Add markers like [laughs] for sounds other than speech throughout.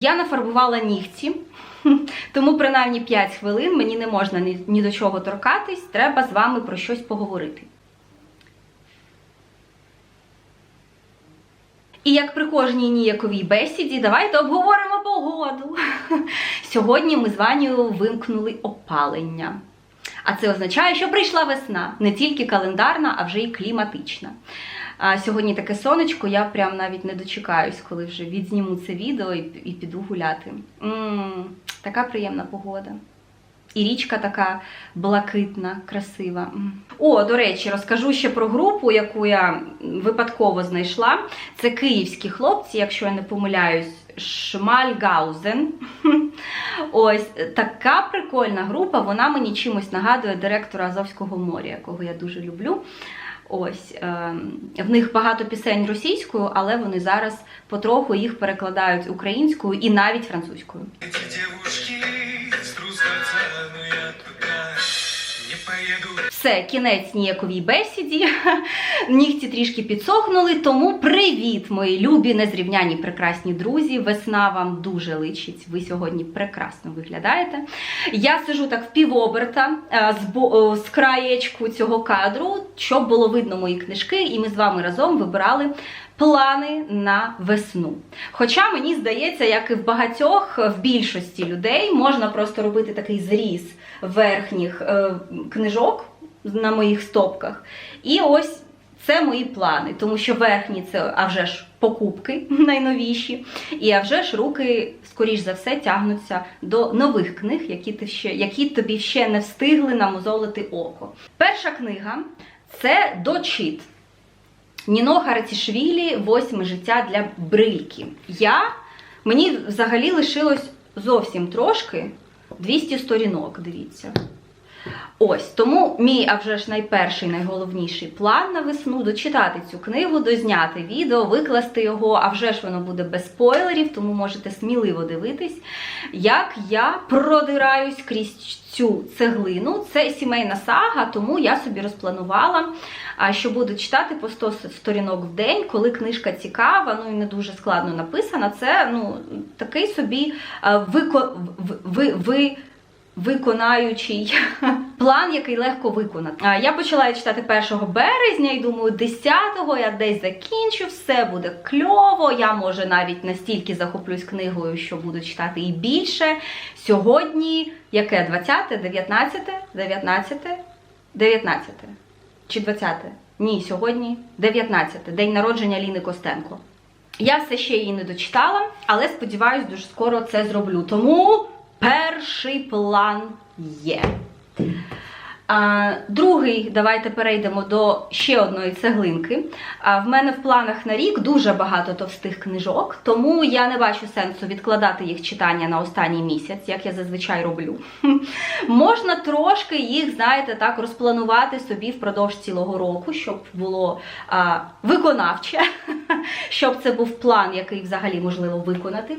Я нафарбувала нігті, [laughs] тому принаймні 5 хвилин мені не можна ні, до чого торкатись, треба з вами про щось поговорити. І як при кожній ніяковій бесіді, давайте обговоримо погоду. [laughs] Сьогодні ми з Ванею вимкнули опалення. А це означає, що прийшла весна, не тільки календарна, а вже й кліматична. А сьогодні таке сонечко, я прям навіть не дочекаюсь, коли вже відзніму це відео і, і піду гуляти. м така приємна погода. І річка така блакитна, красива. О, до речі, розкажу ще про групу, яку я випадково знайшла. Це київські хлопці, якщо я не помиляюсь, Шмальгаузен. [laughs] Ось така прикольна група. Вона мені чимось нагадує директора Азовського моря, якого я дуже люблю. Ось е, в них багато пісень російською, але вони зараз потроху їх перекладають українською і навіть французькою. Эти девушки струсятся, но я туда не поеду. Все, кінець ніяковій бесіді. [laughs] Нігті трішки підсохнули. Тому привіт, мої любі, незрівняні прекрасні друзі. Весна вам дуже личить. Ви сьогодні прекрасно виглядаєте. Я сижу так в півоберта е, з, е, з краєчку цього кадру, щоб було видно мої книжки, і ми з вами разом вибирали. Плани на весну. Хоча мені здається, як і в багатьох, в більшості людей можна просто робити такий зріз верхніх е, книжок на моїх стопках. І ось це мої плани, тому що верхні це а вже ж покупки [laughs] найновіші, і а вже ж руки, скоріш за все, тягнуться до нових книг, які, ти ще, які тобі ще не встигли намозолити око. Перша книга це дочит. Ніно Харацішвілі Восьме життя для брильки. Я мені взагалі лишилось зовсім трошки 200 сторінок, дивіться. Ось тому мій, а вже ж найперший, найголовніший план на весну дочитати цю книгу, дозняти відео, викласти його, а вже ж воно буде без спойлерів, тому можете сміливо дивитись, як я продираюсь крізь цю цеглину. Це сімейна сага, тому я собі розпланувала, що буду читати по 100 сторінок в день, коли книжка цікава, ну і не дуже складно написана. Це ну, такий собі вико, ви, ви, виконаючий [laughs] план, який легко виконати. Я почала читати 1 березня і думаю, 10-го я десь закінчу, все буде кльово. Я може навіть настільки захоплюсь книгою, що буду читати і більше. Сьогодні яке 20, 19, 19, 19 чи 20? Ні, сьогодні 19, день народження Ліни Костенко. Я все ще її не дочитала, але сподіваюсь, дуже скоро це зроблю. Тому перший план є. А, другий, давайте перейдемо до ще одної цеглинки. А, в мене в планах на рік дуже багато товстих книжок, тому я не бачу сенсу відкладати їх читання на останній місяць, як я зазвичай роблю. [laughs] Можна трошки їх, знаєте, так розпланувати собі впродовж цілого року, щоб було а, виконавче, [laughs] щоб це був план, який взагалі можливо виконати.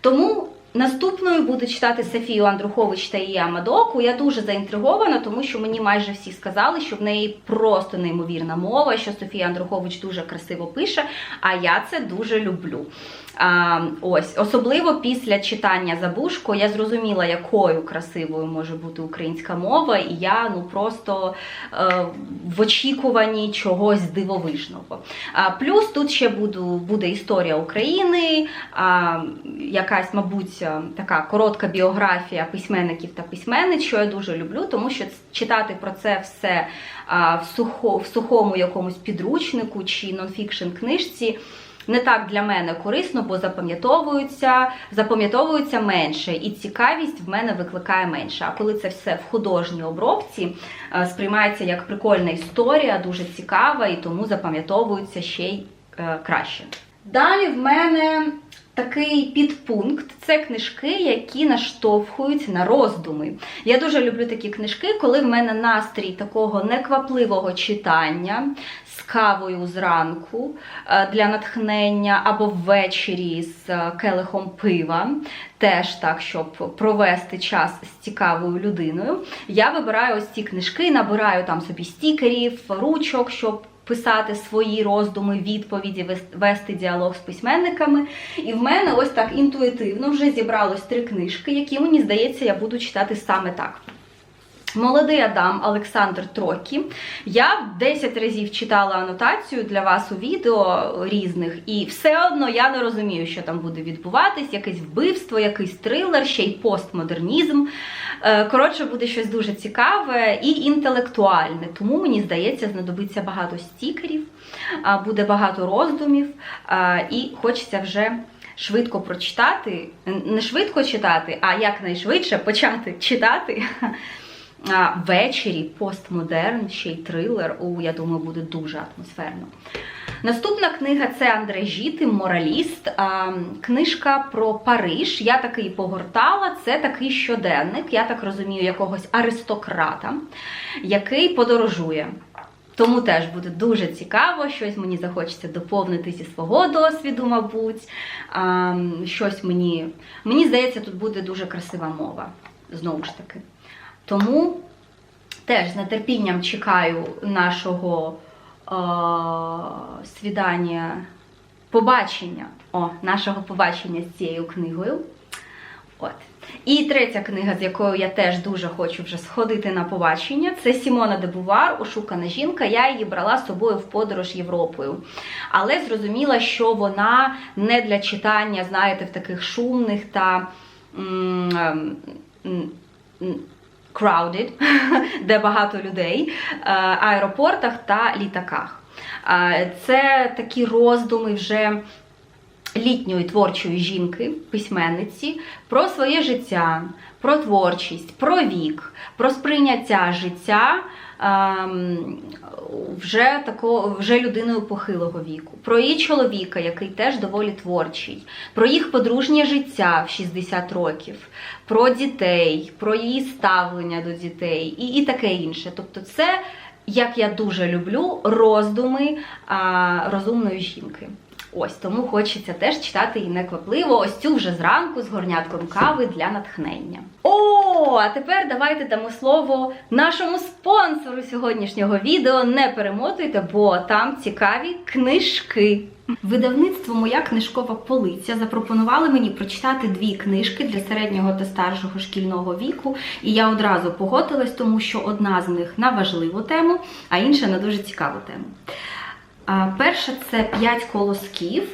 Тому наступною буду читати Софію Андрухович та її Амадоку. Я дуже заінтригована, тому що мені майже всі сказали, що в неї просто неймовірна мова, що Софія Андрухович дуже красиво пише, а я це дуже люблю. А, ось, особливо після читання Забушко я зрозуміла, якою красивою може бути українська мова, і я ну просто е, в очікуванні чогось дивовижного. А, плюс тут ще буду, буде історія України, а, якась, мабуть, е, така коротка біографія письменників та письменниць, що я дуже люблю, тому що читати про це все а, в, сухо, в сухому якомусь підручнику чи нонфікшн книжці. Не так для мене корисно, бо запам'ятовуються, запам'ятовуються менше, і цікавість в мене викликає менше. А коли це все в художній обробці, е, сприймається як прикольна історія, дуже цікава, і тому запам'ятовується ще й е, краще. Далі в мене такий підпункт це книжки, які наштовхують на роздуми. Я дуже люблю такі книжки, коли в мене настрій такого неквапливого читання з кавою зранку е, для натхнення або ввечері з е, келихом пива. Теж так, щоб провести час з цікавою людиною. Я вибираю ось ці книжки, набираю там собі стікерів, ручок, щоб писати свої роздуми, відповіді, вести діалог з письменниками. І в мене ось так інтуїтивно вже зібралось три книжки, які мені здається, я буду читати саме так. Молодий Адам Олександр Трокі. Я 10 разів читала анотацію для вас у відео різних, і все одно я не розумію, що там буде відбуватись, якесь вбивство, якийсь трилер, ще й постмодернізм. Е, Коротше, буде щось дуже цікаве і інтелектуальне. Тому мені здається, знадобиться багато стікерів, буде багато роздумів, і хочеться вже. Швидко прочитати, не швидко читати, а якнайшвидше почати читати ввечері постмодерн, ще й трилер. У, я думаю, буде дуже атмосферно. Наступна книга це Андре Жіти, Мораліст. Книжка про Париж. Я такий погортала. Це такий щоденник, я так розумію, якогось аристократа, який подорожує. Тому теж буде дуже цікаво, щось мені захочеться доповнити зі свого досвіду, мабуть. Щось мені. Мені здається, тут буде дуже красива мова. Знову ж таки. Тому теж з нетерпінням чекаю нашого свідання, побачення, о, нашого побачення з цією книгою. От. І третя книга, з якою я теж дуже хочу вже сходити на побачення, це Сімона де Бувар, Ошукана жінка. Я її брала з собою в подорож Європою. Але зрозуміла, що вона не для читання, знаєте, в таких шумних та. ем, crowded, [laughs] де багато людей, е, аеропортах та літаках. Е, Це такі роздуми вже літньої творчої жінки, письменниці, про своє життя, про творчість, про вік, про сприйняття життя. Ем, Вже тако, вже людиною похилого віку, про її чоловіка, який теж доволі творчий, про їх подружнє життя в 60 років, про дітей, про її ставлення до дітей і, і таке інше. Тобто, це, як я дуже люблю, роздуми а, розумної жінки. Ось тому хочеться теж читати її неквапливо. Ось цю вже зранку з горнятком кави для натхнення. О, а тепер давайте дамо слово нашому спонсору сьогоднішнього відео. Не перемотуйте, бо там цікаві книжки. Видавництво Моя книжкова полиця запропонували мені прочитати дві книжки для середнього та старшого шкільного віку, і я одразу погодилась, тому що одна з них на важливу тему, а інша на дуже цікаву тему. Перша це п'ять колосків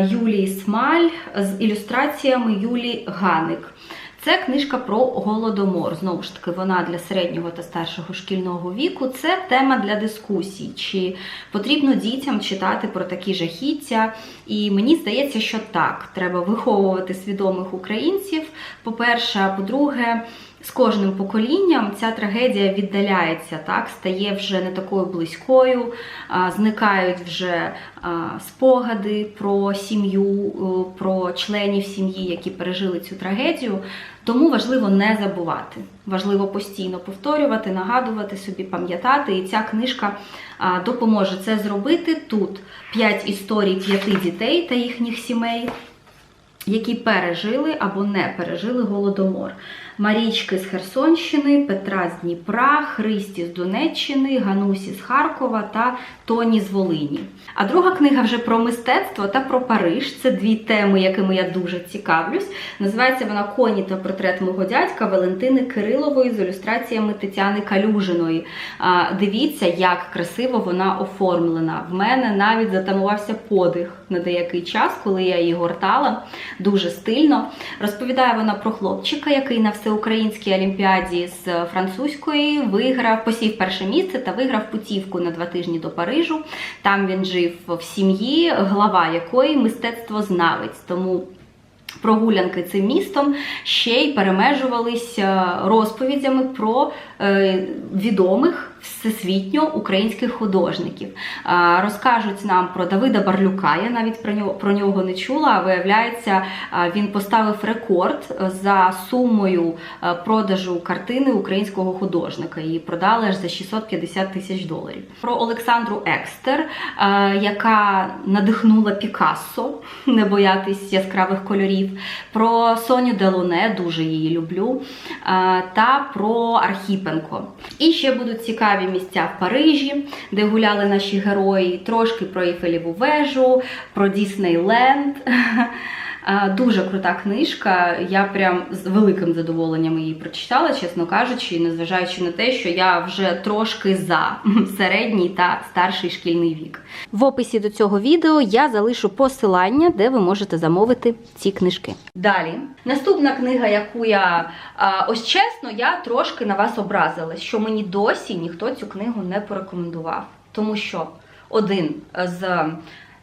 Юлії Смаль з ілюстраціями Юлії Ганик. Це книжка про голодомор. Знову ж таки, вона для середнього та старшого шкільного віку. Це тема для дискусій. Чи потрібно дітям читати про такі жахіття? І мені здається, що так, треба виховувати свідомих українців. По-перше, а по-друге, з кожним поколінням ця трагедія віддаляється, так, стає вже не такою близькою, зникають вже спогади про сім'ю, про членів сім'ї, які пережили цю трагедію. Тому важливо не забувати, важливо постійно повторювати, нагадувати собі, пам'ятати. І ця книжка допоможе це зробити. Тут п'ять історій п'яти дітей та їхніх сімей які пережили або не пережили голодомор. Марічки з Херсонщини, Петра з Дніпра, Христі з Донеччини, Ганусі з Харкова та Тоні з Волині. А друга книга вже про мистецтво та про Париж. Це дві теми, якими я дуже цікавлюсь. Називається вона Коні та портрет мого дядька Валентини Кирилової з ілюстраціями Тетяни Калюжиної. Дивіться, як красиво вона оформлена. В мене навіть затамувався подих на деякий час, коли я її гортала. Дуже стильно. Розповідає вона про хлопчика, який на всеукраїнській олімпіаді з французької виграв, посів перше місце та виграв путівку на два тижні до Парижу. Там він жив в сім'ї, глава якої мистецтвознавець. Тому прогулянки цим містом ще й перемежувалися розповідями про е, відомих всесвітньо українських художників. Е, Розкажуть нам про Давида Барлюка. Я навіть про нього про нього не чула. Виявляється, е, він поставив рекорд за сумою е, продажу картини українського художника. Її продали аж за 650 тисяч доларів. Про Олександру Екстер, е, яка надихнула Пікассо, [laughs] не боятись яскравих кольорів. Про Соню Делоне, дуже її люблю. е, Та про Архіпенко. І ще будуть цікаві цікаві місця в Парижі, де гуляли наші герої, трошки про Ейфелеву вежу, про Діснейленд. [laughs] А, Дуже крута книжка. Я прям з великим задоволенням її прочитала, чесно кажучи, незважаючи на те, що я вже трошки за [laughs] середній та старший шкільний вік. В описі до цього відео я залишу посилання, де ви можете замовити ці книжки. Далі, наступна книга, яку я ось чесно, я трошки на вас образилась, що мені досі ніхто цю книгу не порекомендував, тому що один з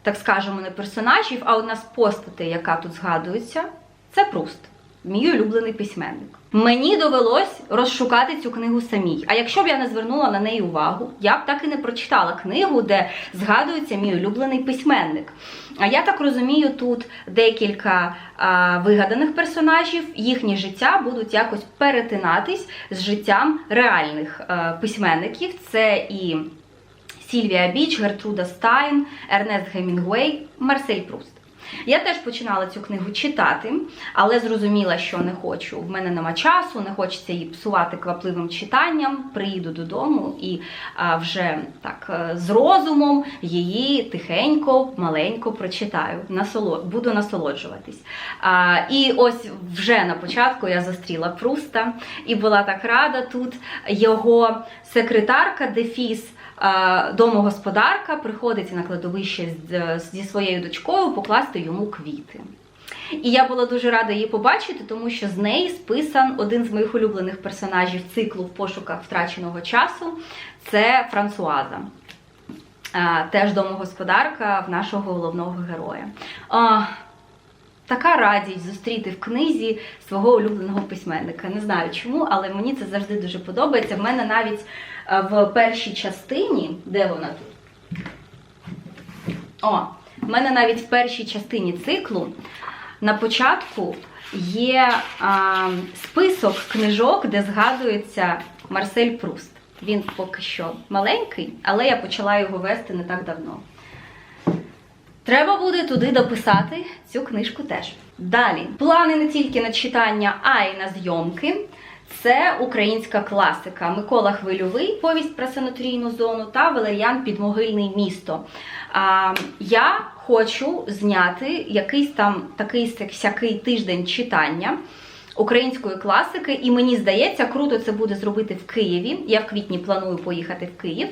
так скажемо, не персонажів, а одна з постатей, яка тут згадується, це Пруст, мій улюблений письменник. Мені довелось розшукати цю книгу самій. А якщо б я не звернула на неї увагу, я б так і не прочитала книгу, де згадується мій улюблений письменник. А я так розумію, тут декілька а, вигаданих персонажів, їхнє життя будуть якось перетинатись з життям реальних а, письменників. Це і Сільвія Біч, Гертруда Стайн, Ернест Гемінгуей, Марсель Пруст. Я теж починала цю книгу читати, але зрозуміла, що не хочу. В мене нема часу, не хочеться її псувати квапливим читанням. Приїду додому і а, вже так е, з розумом її тихенько, маленько прочитаю. Насолод... Буду насолоджуватись. А, і ось вже на початку я зустріла Пруста і була так рада тут. Його секретарка Дефіс. Е, домогосподарка приходить на кладовище зі своєю дочкою покласти йому квіти. І я була дуже рада її побачити, тому що з неї списан один з моїх улюблених персонажів циклу в пошуках втраченого часу це Франсуаза. Е, Теж домогосподарка в нашого головного героя. Така радість зустріти в книзі свого улюбленого письменника. Не знаю чому, але мені це завжди дуже подобається. В мене навіть е, в першій частині, де вона тут? О, в мене навіть в першій частині циклу на початку є а, список книжок, де згадується Марсель Пруст. Він поки що маленький, але я почала його вести не так давно. Треба буде туди дописати цю книжку теж. Далі, плани не тільки на читання, а й на зйомки. Це українська класика Микола Хвильовий, повість про санаторійну зону та Валеріан Підмогильний місто. А, я хочу зняти якийсь там такий всякий тиждень читання української класики, і мені здається, круто це буде зробити в Києві. Я в квітні планую поїхати в Київ.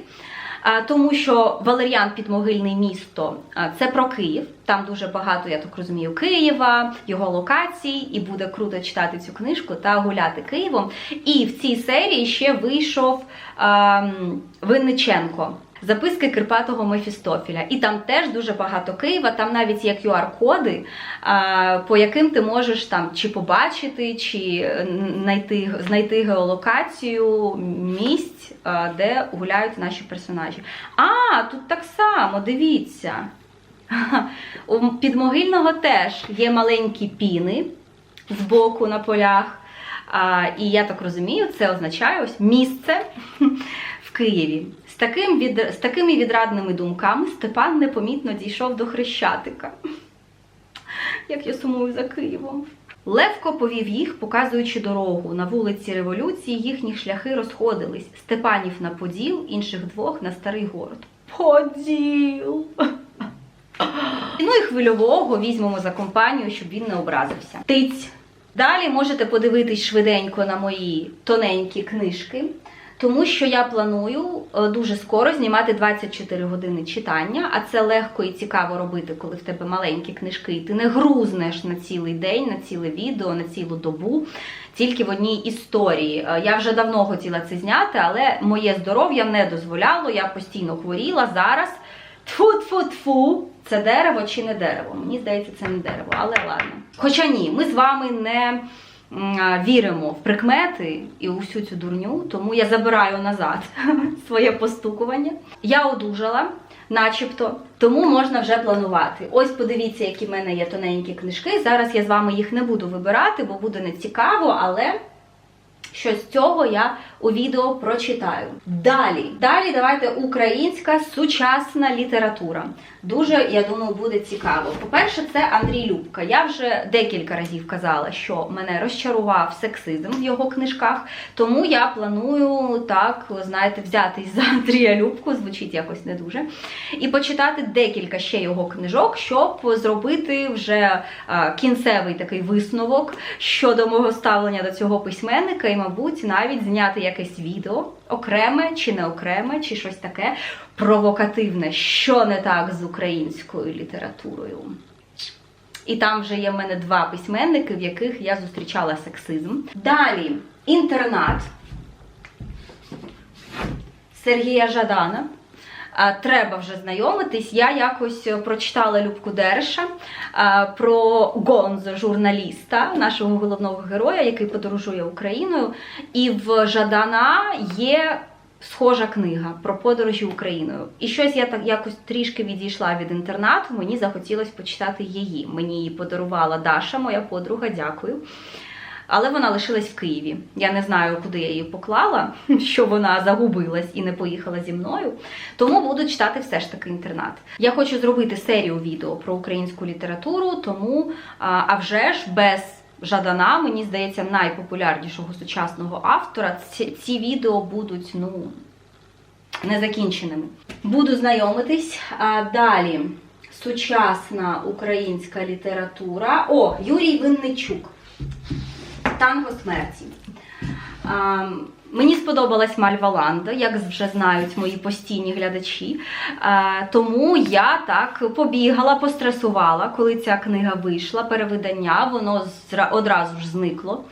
Тому що Валеріан Підмогильне місто це про Київ. Там дуже багато, я так розумію, Києва, його локацій, і буде круто читати цю книжку та гуляти Києвом. І в цій серії ще вийшов а, Винниченко. Записки Кирпатого Мефістофіля. І там теж дуже багато Києва, там навіть є QR-коди, по яким ти можеш там чи побачити, чи знайти, знайти геолокацію місць, де гуляють наші персонажі. А, тут так само, дивіться. [laughs] У підмогильного теж є маленькі піни збоку на полях. І я так розумію, це означає ось місце [laughs] в Києві. З, таким від, з такими відрадними думками Степан непомітно дійшов до Хрещатика. Як я сумую за Києвом. Левко повів їх, показуючи дорогу. На вулиці Революції їхні шляхи розходились. Степанів на Поділ, інших двох на Старий город. Поділ! [laughs] Ну і хвильового візьмемо за компанію, щоб він не образився. Тиць. Далі можете подивитись швиденько на мої тоненькі книжки, тому що я планую е, дуже скоро знімати 24 години читання, а це легко і цікаво робити, коли в тебе маленькі книжки, і ти не грузнеш на цілий день, на ціле відео, на цілу добу, тільки в одній історії. Е, Я вже давно хотіла це зняти, але моє здоров'я не дозволяло, я постійно хворіла зараз. Тфу-тфу-тфу, це дерево чи не дерево? Мені здається, це не дерево, але ладно. Хоча ні, ми з вами не віримо в прикмети і у всю цю дурню, тому я забираю назад [laughs] своє постукування. Я одужала, начебто, тому можна вже планувати. Ось подивіться, які в мене є тоненькі книжки. Зараз я з вами їх не буду вибирати, бо буде не цікаво, але щось з цього я у відео прочитаю. Далі, далі давайте українська сучасна література. Дуже, я думаю, буде цікаво. По-перше, це Андрій Любка. Я вже декілька разів казала, що мене розчарував сексизм в його книжках, тому я планую так, знаєте, взятись за Андрія Любку, звучить якось не дуже, і почитати декілька ще його книжок, щоб зробити вже а, кінцевий такий висновок щодо мого ставлення до цього письменника, і, мабуть, навіть зняти якесь відео окреме чи не окреме, чи щось таке провокативне, що не так з українською літературою. І там вже є в мене два письменники, в яких я зустрічала сексизм. Далі інтернат Сергія Жадана. Треба вже знайомитись. Я якось е, прочитала Любку Дереша про Гонзо, журналіста, нашого головного героя, який подорожує Україною. І в Жадана є схожа книга про подорожі Україною. І щось я так якось трішки відійшла від інтернату. Мені захотілося почитати її. Мені її подарувала Даша, моя подруга. Дякую. Але вона лишилась в Києві. Я не знаю, куди я її поклала, [laughs] що вона загубилась і не поїхала зі мною. Тому буду читати все ж таки інтернат. Я хочу зробити серію відео про українську літературу, тому а, вже ж без Жадана, мені здається, найпопулярнішого сучасного автора. Ці, ці відео будуть, ну, незакінченими. Буду знайомитись. А далі сучасна українська література. О, Юрій Винничук. Танго смерті. А, Мені сподобалась Мальва Ланда, як вже знають мої постійні глядачі. Тому я так побігала, постресувала, коли ця книга вийшла, перевидання, воно одразу ж зникло.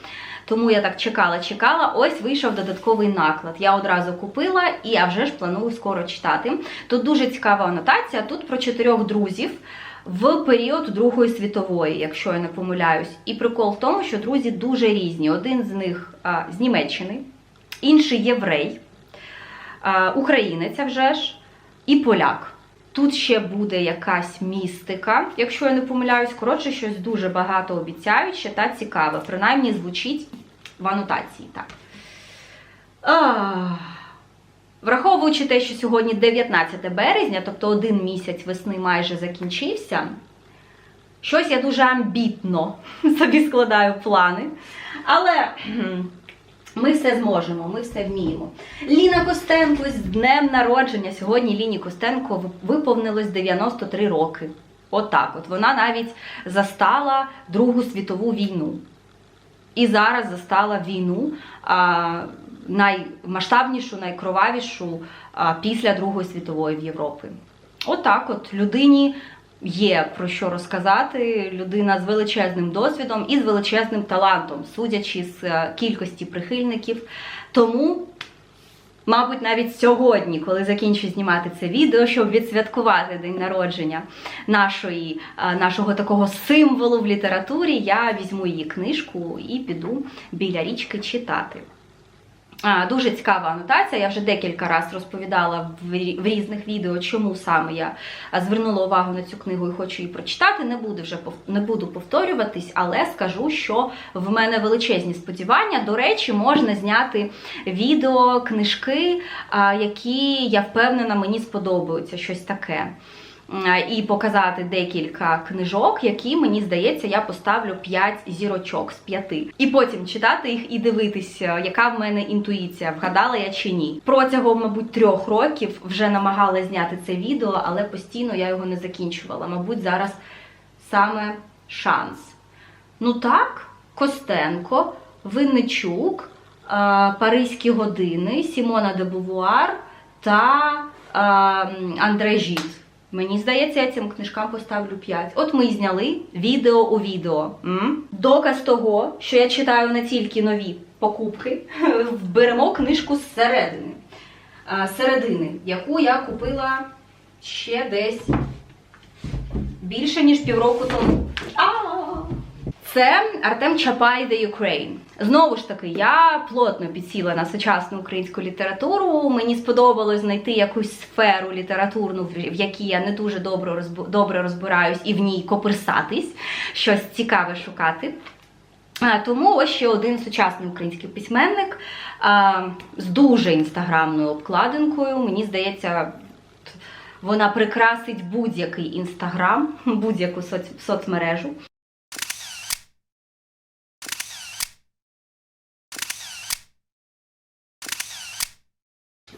Тому я так чекала, чекала. Ось вийшов додатковий наклад. Я одразу купила і а вже ж планую скоро читати. Тут дуже цікава анотація. Тут про чотирьох друзів в період Другої світової, якщо я не помиляюсь. І прикол в тому, що друзі дуже різні. Один з них а, з Німеччини, інший єврей, українець а вже ж, і поляк. Тут ще буде якась містика, якщо я не помиляюсь. Коротше, щось дуже багато обіцяюче та цікаве. Принаймні звучить в анотації. Так. Враховуючи те, що сьогодні 19 березня, тобто один місяць весни майже закінчився, щось я дуже амбітно [laughs] собі складаю плани. Але ми все зможемо, ми все вміємо. Ліна Костенко з днем народження. Сьогодні Ліні Костенко виповнилось 93 роки. Отак от. Вона навіть застала Другу світову війну. І зараз застала війну а, наймасштабнішу, найкровавішу а, після Другої світової в Європі. Отак, от людині є про що розказати. Людина з величезним досвідом і з величезним талантом, судячи з е, кількості прихильників. Тому. Мабуть, навіть сьогодні, коли закінчу знімати це відео, щоб відсвяткувати день народження нашої, нашого такого символу в літературі, я візьму її книжку і піду біля річки читати. Дуже цікава анотація. Я вже декілька разів розповідала в різних відео, чому саме я звернула увагу на цю книгу і хочу її прочитати. Не буду вже не буду повторюватись, але скажу, що в мене величезні сподівання. До речі, можна зняти відео, книжки, які я впевнена мені сподобаються, щось таке. І показати декілька книжок, які мені здається, я поставлю 5 зірочок з 5. І потім читати їх і дивитися, яка в мене інтуїція, вгадала я чи ні. Протягом, мабуть, трьох років вже намагалася зняти це відео, але постійно я його не закінчувала. Мабуть, зараз саме шанс. Ну так, Костенко, Винничук, е, Паризькі години, Сімона де Бувуар та е, Андре Жіт. Мені здається, я цим книжкам поставлю 5. От ми і зняли відео у відео. М? Доказ того, що я читаю не тільки нові покупки, [laughs] беремо книжку зсередини. Середини, яку я купила ще десь більше, ніж півроку тому. А! Це Артем Чапай The Ukraine. Знову ж таки, я плотно підсіла на сучасну українську літературу. Мені сподобалось знайти якусь сферу літературну, в якій я не дуже добре розбираюсь, і в ній коперсатись, щось цікаве шукати. Тому ось ще один сучасний український письменник з дуже інстаграмною обкладинкою. Мені здається, вона прикрасить будь-який інстаграм, [laughs] будь-яку соц- соцмережу.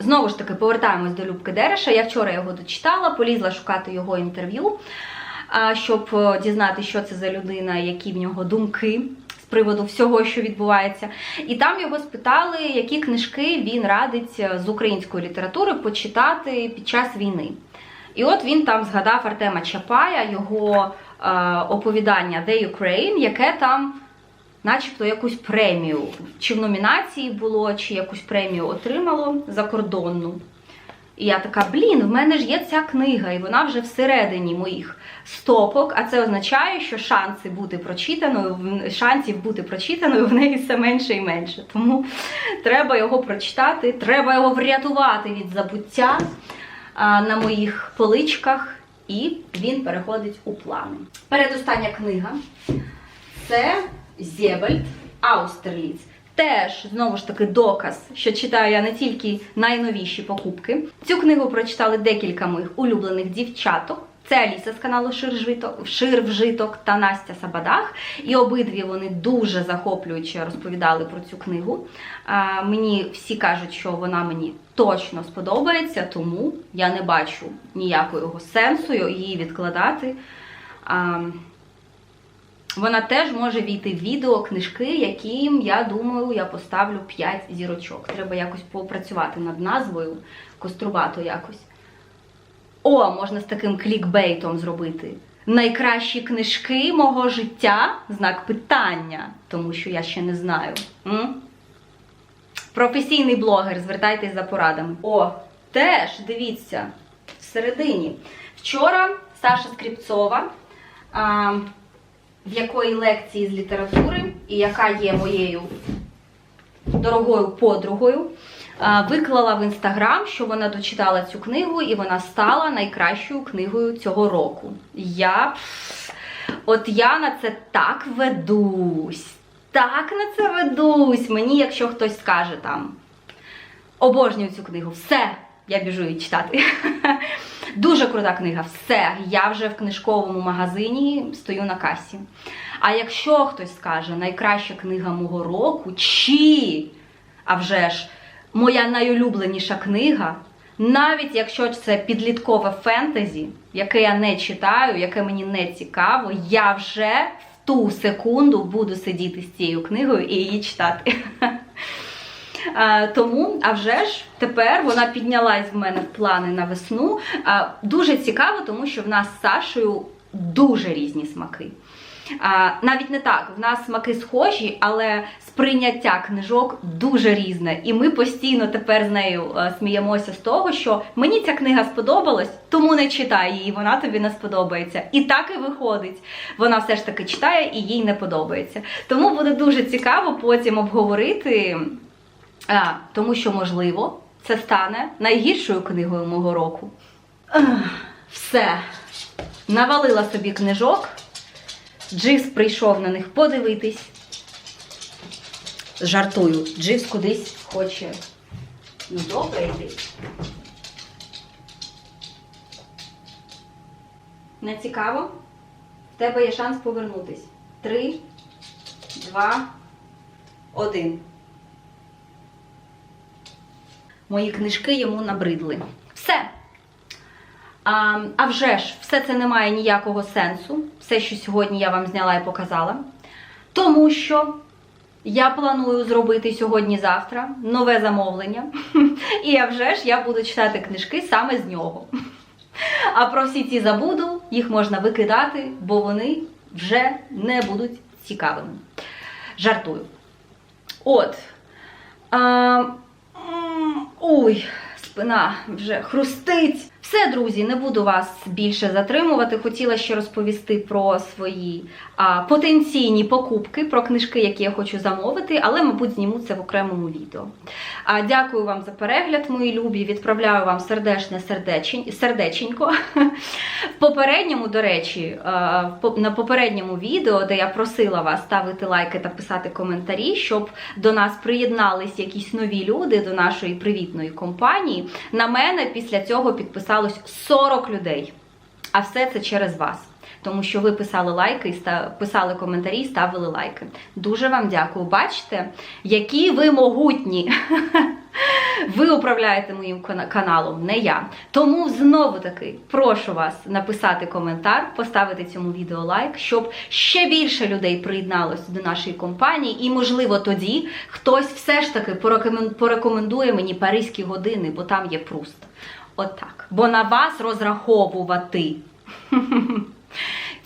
Знову ж таки, повертаємось до Любки Дереша. Я вчора його дочитала, полізла шукати його інтерв'ю, щоб е, дізнати, що це за людина, які в нього думки з приводу всього, що відбувається. І там його спитали, які книжки він радить е, з української літератури почитати під час війни. І от він там згадав Артема Чапая, його е, оповідання The Ukraine, яке там начебто якусь премію, чи в номінації було, чи якусь премію отримало закордонну. І я така, блін, в мене ж є ця книга, і вона вже всередині моїх стопок, а це означає, що шанси бути прочитаною, шансів бути прочитаною в неї все менше і менше. Тому треба його прочитати, треба його врятувати від забуття на моїх поличках, і він переходить у плани. Передостання книга це Зєбельд Аустерліц. Теж знову ж таки доказ, що читаю я не тільки найновіші покупки. Цю книгу прочитали декілька моїх улюблених дівчаток. Це Аліса з каналу Ширвжиток та Настя Сабадах. І обидві вони дуже захоплююче розповідали про цю книгу. А, мені всі кажуть, що вона мені точно сподобається, тому я не бачу ніякого сенсу її відкладати. А, вона теж може війти в відео, книжки, яким, я думаю, я поставлю 5 зірочок. Треба якось попрацювати над назвою, кострубато якось. О, можна з таким клікбейтом зробити. Найкращі книжки мого життя знак питання, тому що я ще не знаю. М? Професійний блогер, звертайтесь за порадами. О, теж дивіться, всередині. Вчора Саша Скріпцова. А, в якої лекції з літератури, і яка є моєю дорогою подругою, виклала в інстаграм, що вона дочитала цю книгу, і вона стала найкращою книгою цього року. Я от я на це так ведусь. Так на це ведусь. Мені, якщо хтось скаже там обожнюю цю книгу, все, я біжу її читати. [laughs] Дуже крута книга, все. Я вже в книжковому магазині стою на касі. А якщо хтось скаже найкраща книга мого року, чи, а вже ж, моя найулюбленіша книга, навіть якщо це підліткове фентезі, яке я не читаю, яке мені не цікаво, я вже в ту секунду буду сидіти з цією книгою і її читати. [laughs] А, Тому, а вже ж, тепер вона піднялась в мене в плани на весну. Дуже цікаво, тому що в нас з Сашою дуже різні смаки. А, Навіть не так, в нас смаки схожі, але сприйняття книжок дуже різне. І ми постійно тепер з нею е, сміємося з того, що мені ця книга сподобалась, тому не читай її, вона тобі не сподобається. І так і виходить. Вона все ж таки читає і їй не подобається. Тому буде дуже цікаво потім обговорити. А, тому що, можливо, це стане найгіршою книгою мого року. Все. Навалила собі книжок. Дживс прийшов на них подивитись. Жартую, Дживс кудись хоче. Ну, добре йди. Не цікаво? В тебе є шанс повернутись. Три, два, один. Мої книжки йому набридли. Все. А, а вже ж, все це не має ніякого сенсу. Все, що сьогодні я вам зняла і показала. Тому що я планую зробити сьогодні-завтра нове замовлення. [laughs] І а вже ж я буду читати книжки саме з нього. А про всі ці забуду, їх можна викидати, бо вони вже не будуть цікавими. Жартую. От. А, ой, спина вже хрустить. Все, друзі, не буду вас більше затримувати. Хотіла ще розповісти про свої а, потенційні покупки, про книжки, які я хочу замовити, але, мабуть, зніму це в окремому відео. А, дякую вам за перегляд, мої любі. Відправляю вам сердечне сердечень, сердеченько. В попередньому, до речі, на попередньому відео, де я просила вас ставити лайки та писати коментарі, щоб до нас приєднались якісь нові люди до нашої привітної компанії. На мене після цього підписалось 40 людей. А все це через вас. Тому що ви писали лайки, писали коментарі ставили лайки. Дуже вам дякую. Бачите, які ви могутні. [laughs] Ви управляєте моїм каналом, не я. Тому знову таки прошу вас написати коментар, поставити цьому відео лайк, щоб ще більше людей приєдналось до нашої компанії, і, можливо, тоді хтось все ж таки порекомендує мені паризькі години, бо там є пруст. Отак. Бо на вас розраховувати.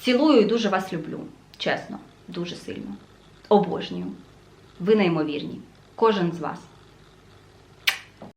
Цілую і дуже вас люблю. Чесно, дуже сильно. Обожнюю. Ви неймовірні. Кожен з вас.